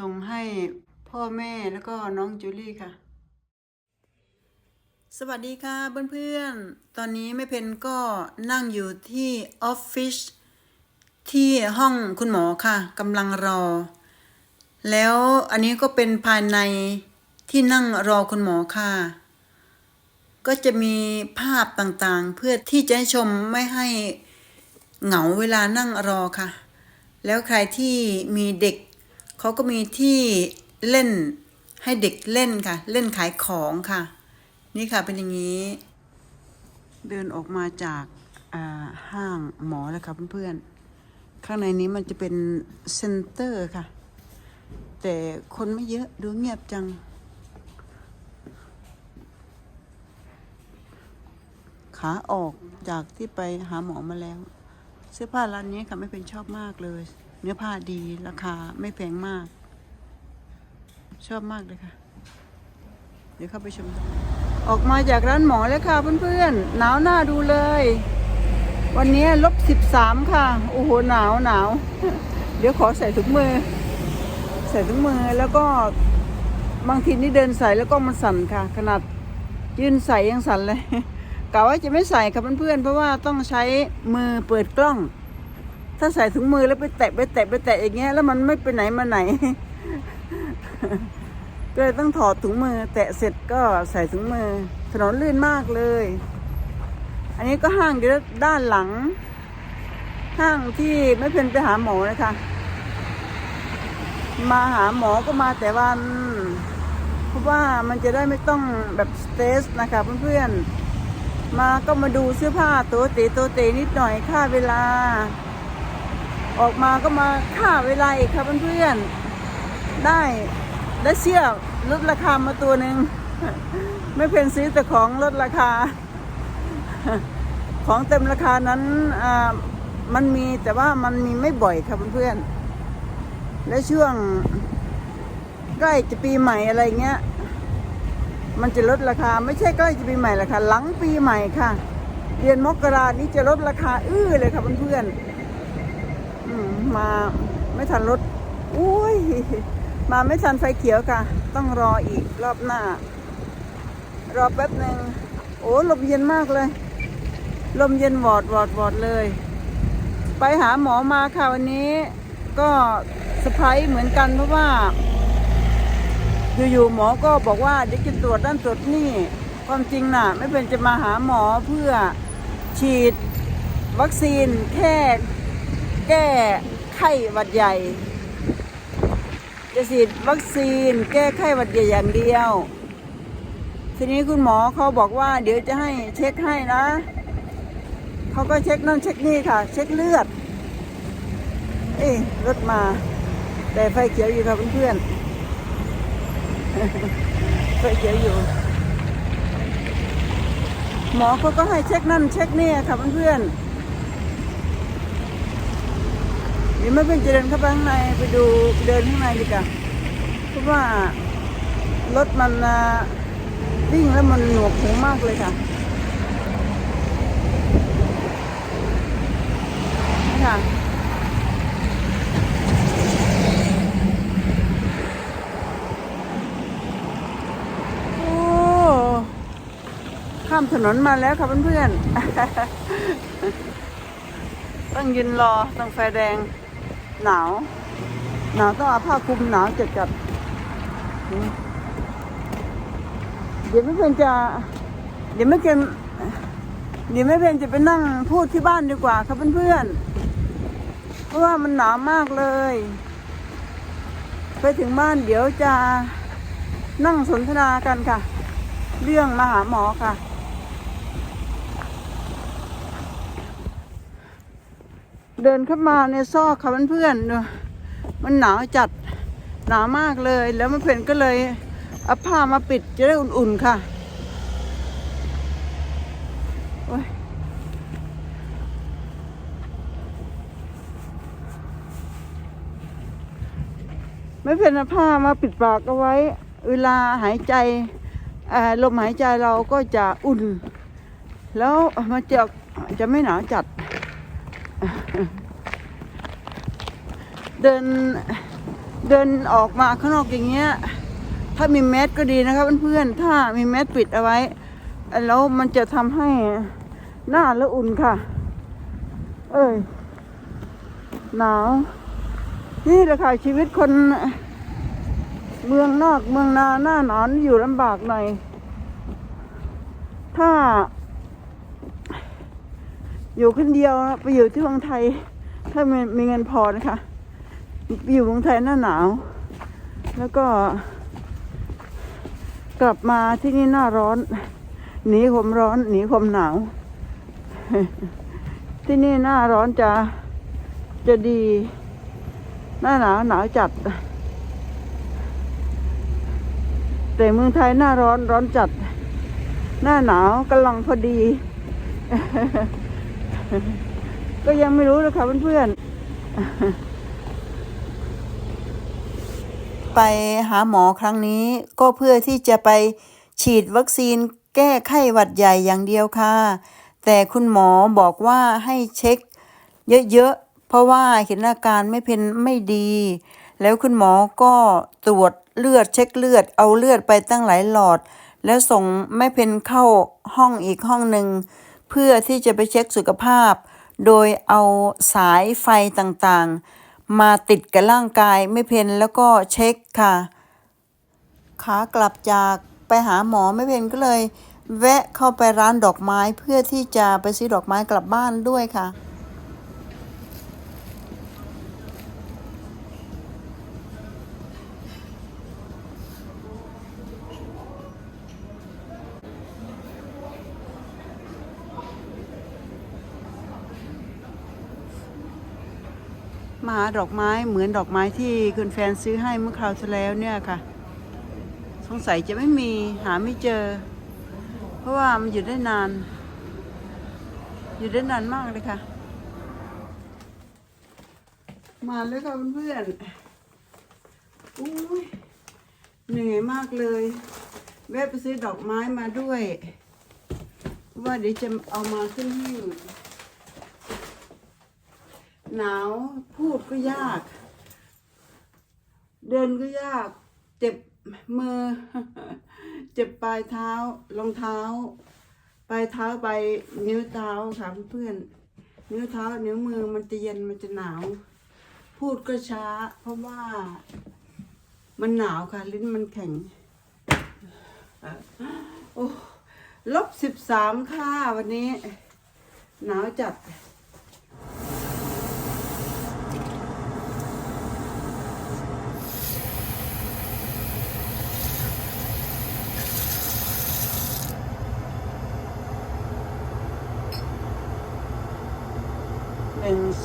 ส่งให้พ่อแม่แล้วก็น้องจูลี่ค่ะ สวัสดีค่ะเพื่อนๆ ตอนนี้แม่เพนก็นั่งอยู่ที่ออฟฟิศที่ห้องคุณหมอค่ะกำลังรอ แล้วอันนี้ก็เป็นภายในที่นั่งรอคุณหมอค่ะ ก็จะมีภาพต่างๆ เพื่อที่จะให้ชมไม่ให้เหงาเวลานั่งรอค่ะ แล้วใครที่มีเด็ก เขาก็มีที่เล่นให้เด็กเล่นค่ะ เล่นขายของค่ะ นี่ค่ะเป็นอย่างนี้ เดินออกมาจากห้างหมอแล้วค่ะเพื่อนๆ ข้างในนี้มันจะเป็นเซ็นเตอร์ค่ะ แต่คนไม่เยอะดูเงียบจัง ขาออกจากที่ไปหาหมอมาแล้ว สื้อผ้าร้านนี้ค่ะไม่เป็นชอบมากเลย เนื้อผ้าดีราคาไม่แพงมาก ชอบมากเลยค่ะ เดี๋ยวเข้าไปชมออกมาจากร้านหมอแล้วค่ะเพื่อนๆหนาวหน้าดูเลย วันนี้ลบสิบสามค่ะ โอ้โหหนาวหนาวเดี๋ยวขอใส่ถุงมือ ใส่ถุงมือแล้วก็บางทีนี่เดินใส่แล้วก็มันสั่นค่ะ ขนาดยืนใส่ยังสั่นเลย กะว่าจะไม่ใส่ค่ะเพื่อนๆเพราะว่าต้องใช้มือเปิดกล้อง ถ้าใส่ถุงมือแล้วไปแตะไปแตะไปแตะอย่างเงี้ยแล้วมันไม่ไปไหนมาไหน ก็เลยต้องถอดถุงมือ แตะเสร็จก็ใส่ถุงมือ ถนนลื่นมากเลย อันนี้ก็ห้างอยู่ด้านหลัง ห้างที่ไม่เป็นไปหาหมอนะคะ มาหาหมอก็มาแต่วัน เพราะว่ามันจะได้ไม่ต้องแบบสเตสนะคะเพื่อนๆ มาก็มาดูเสื้อผ้าตัวเตะตัวเตะนิดหน่อยค่าเวลา ออกมาก็มาค่าเวลาอีกค่ะเพื่อนๆได้ได้เสื้อลดราคามาตัวหนึ่งไม่เพ็นซื้อแต่ของลดราคา ของเต็มราคานั้นมันมีแต่ว่ามันมีไม่บ่อยค่ะเพื่อนๆและช่วงใกล้จะปีใหม่อะไรเงี้ย มันจะลดราคาไม่ใช่ใกล้จะปีใหม่ละค่ะ หลังปีใหม่ค่ะ เดือนมกรานี้จะลดราคาอื้อเลยค่ะเพื่อนๆอืมมาไม่ทันลดอุ้ยมาไม่ทันไฟเขียวค่ะ ต้องรออีกรอบหน้า รอแป๊บหนึ่งโอ้ลมเย็นมากเลย ลมเย็นวอดวอดวอดเลย ไปหาหมอมาค่ะวันนี้ ก็สไพรส์เหมือนกันเพราะว่า อยู่ๆหมอก็บอกว่าเดี๋ยวจะตรวจด้านตรวจนี่ ความจริงน่ะ ไม่เป็นจะมาหาหมอเพื่อฉีดวัคซีนแค่แก้ไข้หวัดใหญ่ จะฉีดวัคซีนแก้ไข้หวัดใหญ่อย่างเดียว ทีนี้คุณหมอเขาบอกว่า เดี๋ยวจะให้เช็คให้นะเขาก็เช็คนั่นเช็คนี่ค่ะ เช็คเลือด เอ้ยรถมา แต่ไฟเขียวอยู่ค่ะเพื่อนๆ ไฟเขียวอยู่ หมอเขาก็ให้เช็คนั่นเช็คนี่ค่ะเพื่อนๆเดี๋ยวไม่เป็นจะเดินเข้าไปข้างในไปดูเดินข้างในดีกว่าเพราะว่ารถมันวิ่งแล้วมันหนวกหูมากเลยค่ะค่ะ โอ้ ข้ามถนนมาแล้วค่ะเพื่อนๆ ต้องยืนรอตรงไฟแดงหนาว หนาวต้องเอาผ้าคลุมหนาวจัดจัดๆเดี๋ยวไม่เพนจะ เดี๋ยวไม่เพนเดี๋ยวไม่เพนจะไปนั่งพูดที่บ้านดีกว่าครับเพื่อนๆ เพราะว่ามันหนาวมากเลย ไปถึงบ้านเดี๋ยวจะนั่งสนทนากันค่ะ เรื่องมาหาหมอค่ะ เดินเข้ามาในซอกค่ะเพื่อนๆดูมันหนาวจัดหนาวมากเลย แล้วมันเพนก็เลยเอาผ้ามาปิดจะได้อุ่นๆค่ะโอ๊ยไม่เพนเอาผ้ามาปิดปากเอาไว้ เวลาหายใจลมหายใจเราก็จะอุ่น แล้วมันจะจะไม่หนาวจัด เดินเดินออกมาข้างนอกอย่างเงี้ย ถ้ามีแมสก็ดีนะครับเพื่อนๆ ถ้ามีแมสปิดเอาไว้ แล้วมันจะทำให้หน้าละอุ่นค่ะ เอ้ย หนาว นี่แหละค่ะชีวิตคนเมืองนอกเมืองนาหน้าหนาวนี่อยู่ลำบากหน่อย ถ้า อยู่คนเดียวไปอยู่ที่เมืองไทย ถ้ามีมีเงินพอนะคะ อยู่เมืองไทยหน้าหนาว แล้วก็กลับมาที่นี่หน้าร้อน หนีความร้อน หนีความหนาว ที่นี่หน้าร้อนจะจะดี หน้าหนาวหนาวจัด แต่เมืองไทยหน้าร้อนร้อนจัด หน้าหนาวกำลังพอดี ก็ยังไม่รู้นะคะเพื่อนๆ ไปหาหมอครั้งนี้ก็เพื่อที่จะไปฉีดวัคซีนแก้ไข้หวัดใหญ่อย่างเดียวค่ะ แต่คุณหมอบอกว่าให้เช็คเยอะๆ เพราะว่าเห็นอาการไม่เป็นไม่ดี แล้วคุณหมอก็ตรวจเลือดเช็คเลือดเอาเลือดไปตั้งหลายหลอด แล้วส่งแม่เพนเข้าห้องอีกห้องหนึ่งเพื่อที่จะไปเช็คสุขภาพ โดยเอาสายไฟต่างๆ มาติดกับร่างกายไม่เพนแล้วก็เช็คค่ะ ขากลับจากไปหาหมอไม่เพนก็เลย แวะเข้าไปร้านดอกไม้เพื่อที่จะไปซื้อดอกไม้กลับบ้านด้วยค่ะ มาหาดอกไม้เหมือนดอกไม้ที่คุณแฟนซื้อให้เมื่อคราวที่แล้วเนี่ยค่ะ สงสัยจะไม่มีหาไม่เจอ เพราะว่ามันอยู่ได้นาน อยู่ได้นานมากเลยค่ะ มาแล้วค่ะเพื่อนๆอุ้ยเหนื่อยมากเลยแวะไปซื้อดอกไม้มาด้วยเพราะว่าเดี๋ยวจะเอามาขึ้นหิ้ง หนาวพูดก็ยาก เดินก็ยาก เจ็บมือ เจ็บปลายเท้ารองเท้า ปลายเท้าไปนิ้วเท้าค่ะเพื่อนนิ้วเท้านิ้วมือมันจะเย็นมันจะหนาว พูดก็ช้า เพราะว่า มันหนาวค่ะ ลิ้นมันแข็งโอ้ลบสิบสามค่ะวันนี้ หนาวจัด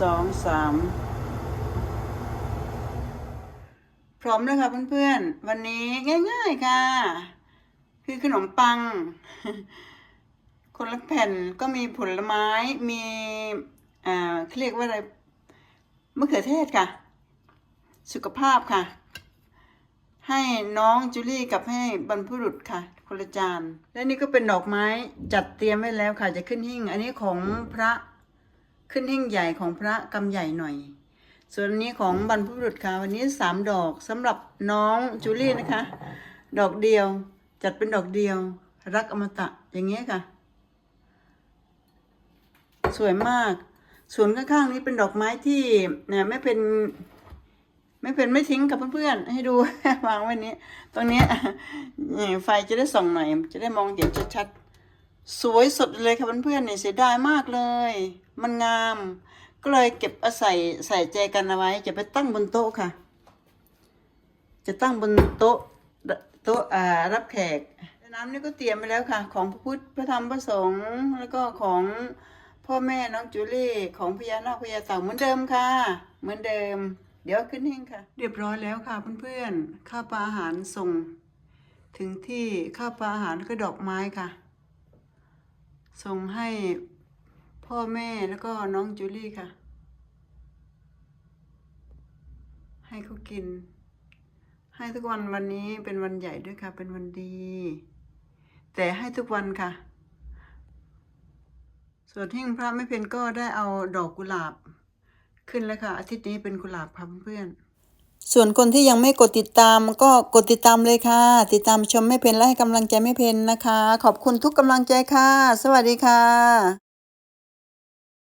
สองสามพร้อมแล้วค่ะเพื่อนๆ วันนี้ง่าย ๆค่ะ คือขนมปัง คนละแผ่นก็มีผลไม้มีอ่าเรียกว่าอะไรมะเขือเทศค่ะ สุขภาพค่ะ ให้น้องจูลี่กับให้บรรพุรุษค่ะ คนละจานและนี่ก็เป็นดอกไม้จัดเตรียมไว้แล้วค่ะ จะขึ้นหิ้งอันนี้ของพระ ขึ้นหิ้งใหญ่ของพระกำใหญ่หน่อย ส่วนนี้ของบรรพบุรุษค่ะวันนี้สามดอกสำหรับน้องจูลี่นะคะ ดอกเดียวจัดเป็นดอกเดียว รักอมตะอย่างเงี้ยค่ะ สวยมาก ส่วนข้างๆนี้เป็นดอกไม้ที่เนี่ยไม่เป็นไม่เป็นไม่ทิ้งกับเพื่อนๆ ให้ดูวางไว้นี้ ตรงนี้ไฟจะได้ส่องหน่อย จะได้มองเห็นชัดๆ สวยสดเลยค่ะเพื่อนๆเนี่ยเสียดายมากเลย มันงาม ก็เลยเก็บเอาใส่ใส่แจกันเอาไว้ จะไปตั้งบนโต๊ะค่ะ จะตั้งบนโต๊ะโต๊ะอ่ารับแขก น้ำนี่ก็เตรียมไปแล้วค่ะ ของพระพุทธพระธรรมพระสงฆ์แล้วก็ของพ่อแม่น้องจูลี่ของพญานาคพญาเต่าเหมือนเดิมค่ะ เหมือนเดิม เดี๋ยวขึ้นหิ้งค่ะ เรียบร้อยแล้วค่ะเพื่อนๆข้าวปลาอาหารส่ง ถึงที่ข้าวปลาอาหารก็ดอกไม้ค่ะ ส่งให้พ่อแม่แล้วก็น้องจูลี่ค่ะ ให้เขากิน ให้ทุกวันวันนี้เป็นวันใหญ่ด้วยค่ะ เป็นวันดี แต่ให้ทุกวันค่ะ ส่วนหิ้งพระไม่เพนก็ได้เอาดอกกุหลาบ ขึ้นแล้วค่ะ อาทิตย์นี้เป็นกุหลาบค่ะเพื่อนๆ ส่วนคนที่ยังไม่กดติดตามก็กดติดตามเลยค่ะ ติดตามชมไม่เพนและให้กำลังใจไม่เพนนะคะ ขอบคุณทุกกำลังใจค่ะ สวัสดีค่ะ